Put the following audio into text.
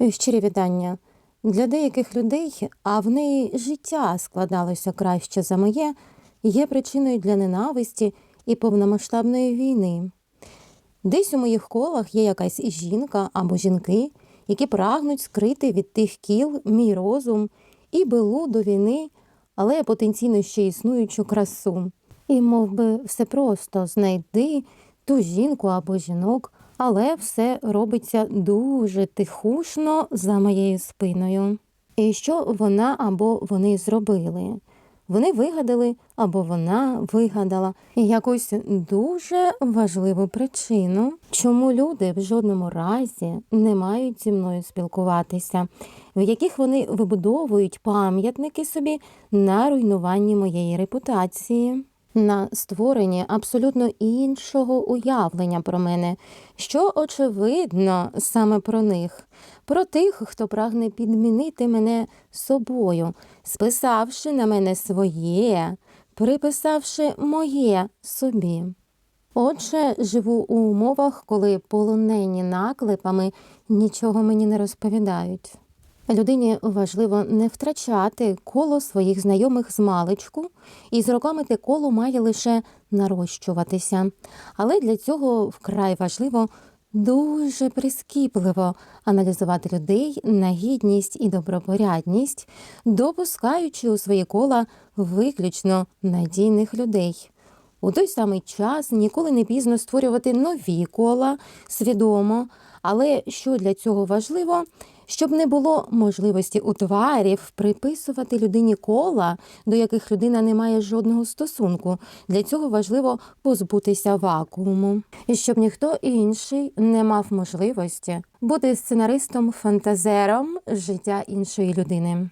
Щирі вітання. Для деяких людей, а в неї життя складалося краще за моє, є причиною для ненависті і повномасштабної війни. Десь у моїх колах є якась жінка або жінки, які прагнуть скрити від тих кіл мій розум і белу до війни, але потенційно ще існуючу красу. І мов би, все просто знайди ту жінку або жінок, але все робиться дуже тихушно за моєю спиною. І що вона або вони зробили? Вони вигадали або вона вигадала якусь дуже важливу причину, чому люди в жодному разі не мають зі мною спілкуватися, в яких вони вибудовують пам'ятники собі на руйнуванні моєї репутації. На створенні абсолютно іншого уявлення про мене, що очевидно саме про них, про тих, хто прагне підмінити мене собою, списавши на мене своє, приписавши моє собі. Отже, живу у умовах, коли полонені наклепами нічого мені не розповідають. Людині важливо не втрачати коло своїх знайомих з маличку, і з роками те коло має лише нарощуватися. Але для цього вкрай важливо дуже прискіпливо аналізувати людей на гідність і добропорядність, допускаючи у свої кола виключно надійних людей. У той самий час ніколи не пізно створювати нові кола свідомо, але що для цього важливо, щоб не було можливості у тварів приписувати людині кола, до яких людина не має жодного стосунку. Для цього важливо позбутися вакууму, і щоб ніхто інший не мав можливості бути сценаристом-фантазером життя іншої людини.